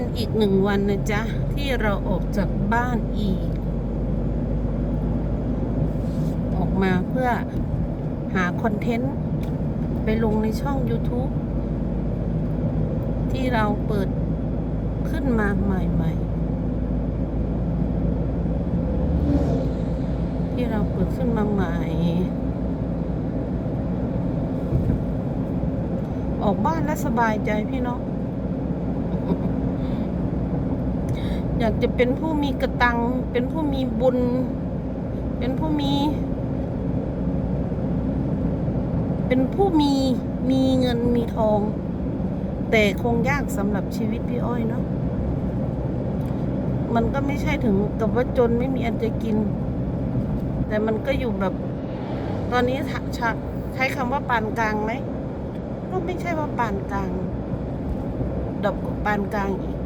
เป็นอีกหนึ่งวันนะจ๊ะ ที่เราออกจากบ้านอีก ออกมาเพื่อหาคอนเทนต์ ไปลงในช่อง YouTube ที่เราเปิดขึ้นมาใหม่ ๆ ที่เราเปิดขึ้นมาใหม่ ออกบ้านแล้วสบายใจพี่น้อง อยากจะเป็นผู้มีกระตัง เป็นผู้มีบุญ เป็นผู้มี เป็นผู้มีมีเงินมีทอง แต่คงยากสำหรับชีวิตพี่อ้อยเนาะมันก็ไม่ใช่ถึงกับว่าจนไม่มีอันจะกิน แต่มันก็อยู่แบบ ตอนนี้ถ้าชักใช้คำว่าปานกลางไหมก็ไม่ใช่ว่าปานกลางดอกกว่าปานกลางอีก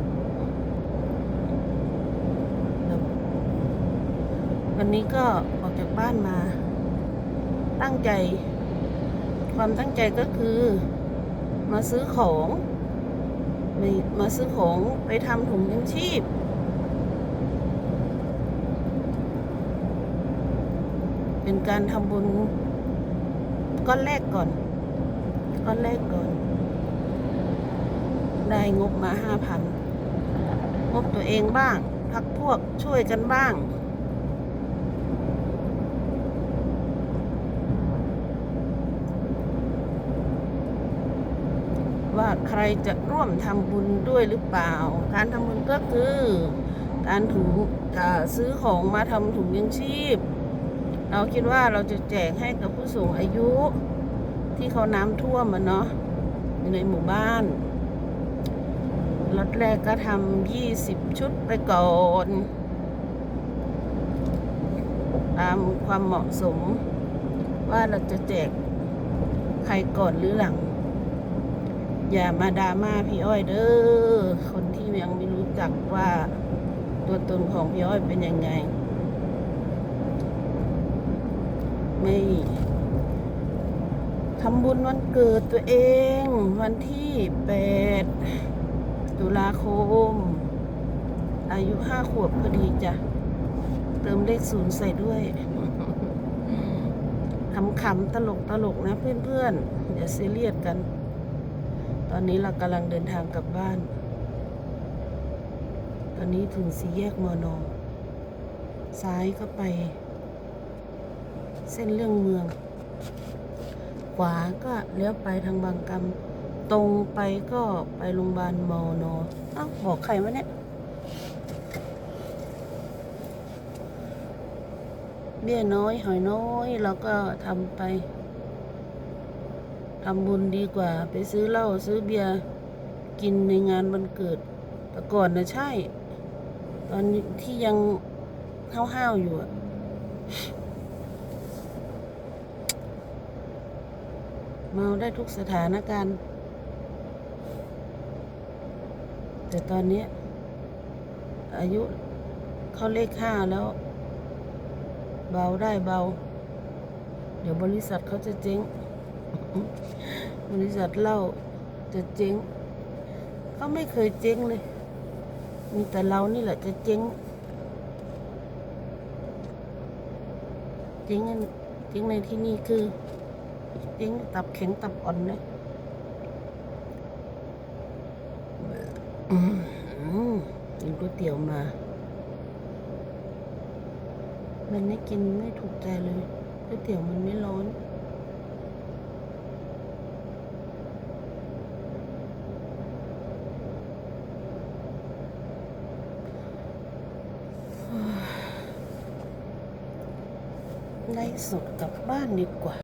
ดอก วันนี้ก็ออกจากบ้านมา ตั้งใจ ความตั้งใจก็คือ มาซื้อของมามาซื้อของไปทำถุงยังชีพ เป็นการทำบุญก้อนแรกก่อนก้อนแรกก่อน ได้งบมาห้าพันงบตัวเองบ้าง พักพวกช่วยกันบ้าง ใครจะร่วมทำบุญด้วยหรือเปล่า การทำบุญก็คือการถุงซื้อของมาทำถุงยังชีพ เราคิดว่าเราจะแจกให้กับผู้สูงอายุที่เขาน้ำท่วมมันเนาะในหมู่บ้านรถแรกก็ทำยี่สิบชุดไปก่อน ตามความเหมาะสม ว่าเราจะแจกใครก่อนหรือหลัง อย่ามาดราม่าพี่อ้อยเด้อ คนที่ยังไม่รู้จักว่าตัวตนของพี่อ้อยเป็นยังไง ไม่ทำบุญวันเกิดตัวเอง วันที่แปดตุลาคม อายุห้าขวบพอดีจ้ะ เติมเลขศูนย์ใส่ด้วยขำๆตลกตลกๆนะเพื่อนๆอย่าซีเรียสกัน ตอนนี้เรากำลังเดินทางกลับบ้าน ตอนนี้ถึงสี่แยกมอนอซ้ายก็ไป เส้นเรื่องเมือง ขวาก็เลี้ยวไปทางบางกำตรงไปก็ไปโรงพยาบาลมอนออ้าวบอกใครวะเนี่ยเบี้ยน้อยหอยน้อยเราก็ทำไป ทำบุญดีกว่า ไปซื้อเหล้าซื้อเบียร์กินในงานวันเกิด แต่ก่อนนะใช่ ตอนที่ยังห้าวๆอยู่อะเมาได้ทุกสถานการณ์ แต่ตอนเนี้ยอายุเขาเลขห้าแล้ว เบาได้เบา เดี๋ยวบริษัทเขาจะเจ๊ง บริษัทเหล้าจะเจ๊งเขาไม่เคยเจ๊งเลย มีแต่เรานี่แหละจะเจ๊งเจ๊งเจ๊งในที่นี่คือเจ๊งตับแข็งตับอ่อนนะกินก๋วยเตี๋ยวมามันไม่กินไม่ถูกใจเลยก๋วยเตี๋ยวมันไม่ร้อน ไล่สดกลับบ้านดีกว่า